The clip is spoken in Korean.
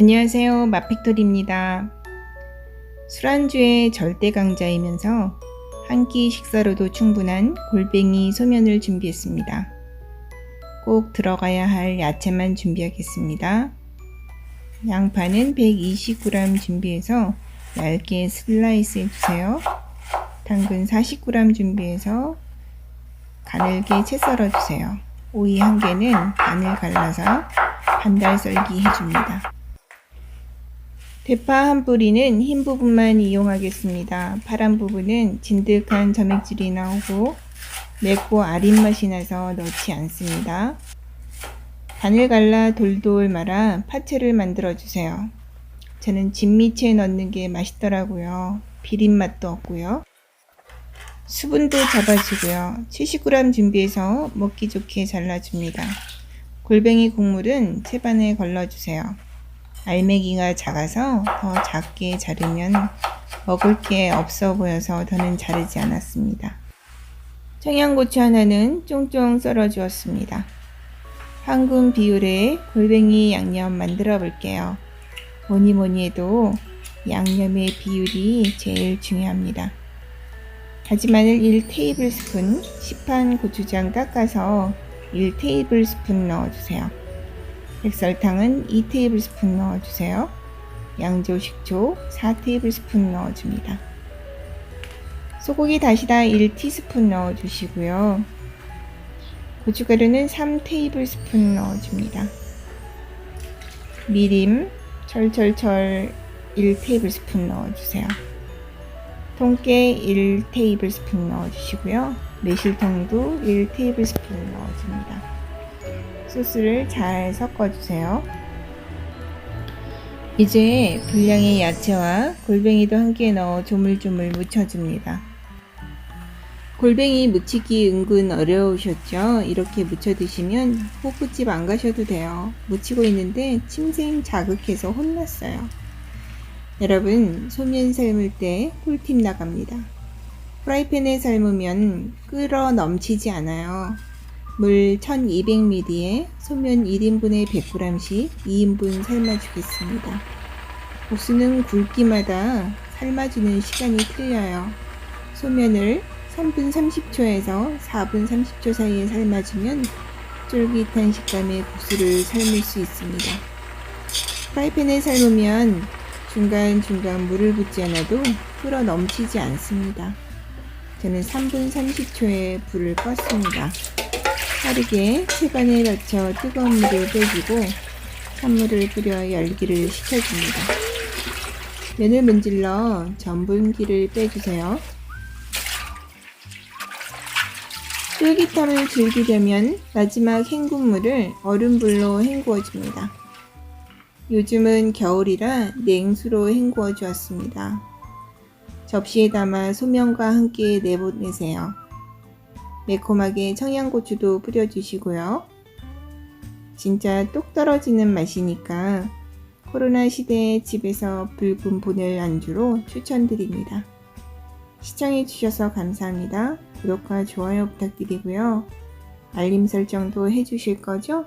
안녕하세요. 마팩토리입니다. 술안주의 절대 강자이면서 한 끼 식사로도 충분한 골뱅이 소면을 준비했습니다. 꼭 들어가야 할 야채만 준비하겠습니다. 양파는 120g 준비해서 얇게 슬라이스 해주세요. 당근 40g 준비해서 가늘게 채 썰어주세요. 오이 한 개는 반을 갈라서 반달 썰기 해줍니다. 대파 한 뿌리는 흰 부분만 이용하겠습니다. 파란 부분은 진득한 점액질이 나오고 맵고 아린 맛이 나서 넣지 않습니다. 반을 갈라 돌돌 말아 파채를 만들어 주세요. 저는 진미채 넣는 게 맛있더라고요. 비린 맛도 없고요. 수분도 잡아주고요. 70g 준비해서 먹기 좋게 잘라줍니다. 골뱅이 국물은 채반에 걸러주세요. 알맹이가 작아서 더 작게 자르면 먹을 게 없어 보여서 더는 자르지 않았습니다. 청양고추 하나는 쫑쫑 썰어 주었습니다. 황금 비율의 골뱅이 양념 만들어 볼게요. 뭐니 뭐니 해도 양념의 비율이 제일 중요합니다. 다지마늘 1테이블스푼, 시판 고추장 깎아서 1테이블스푼 넣어주세요. 백설탕은 2테이블스푼 넣어주세요. 양조 식초 4테이블스푼 넣어줍니다. 소고기 다시다 1티스푼 넣어주시고요. 고춧가루는 3테이블스푼 넣어줍니다. 미림 철철철 1테이블스푼 넣어주세요. 통깨 1테이블스푼 넣어주시고요. 매실통도 1테이블스푼 넣어줍니다. 소스를 잘 섞어주세요. 이제 분량의 야채와 골뱅이도 함께 넣어 조물조물 묻혀줍니다. 골뱅이 무치기 은근 어려우셨죠? 이렇게 무쳐 드시면 호프집 안 가셔도 돼요. 무치고 있는데 침샘 자극해서 혼났어요. 여러분, 소면 삶을 때 꿀팁 나갑니다. 프라이팬에 삶으면 끓어 넘치지 않아요. 물 1200ml에 소면 1인분에 100g씩 2인분 삶아주겠습니다. 국수는 굵기마다 삶아주는 시간이 틀려요. 소면을 3분 30초에서 4분 30초 사이에 삶아주면 쫄깃한 식감의 국수를 삶을 수 있습니다. 프라이팬에 삶으면 중간중간 물을 붓지 않아도 끓어 넘치지 않습니다. 저는 3분 30초에 불을 껐습니다. 빠르게 채반에 받쳐 뜨거운 물을 빼주고 찬물을 뿌려 열기를 식혀줍니다. 면을 문질러 전분기를 빼주세요. 쫄깃함을 즐기려면 마지막 헹군물을 얼음불로 헹구어 줍니다. 요즘은 겨울이라 냉수로 헹구어 주었습니다. 접시에 담아 소면과 함께 내보내세요. 매콤하게 청양고추도 뿌려주시고요. 진짜 똑 떨어지는 맛이니까 코로나 시대에 집에서 붉은 보낼 안주로 추천드립니다. 시청해주셔서 감사합니다. 구독과 좋아요 부탁드리고요. 알림 설정도 해주실 거죠?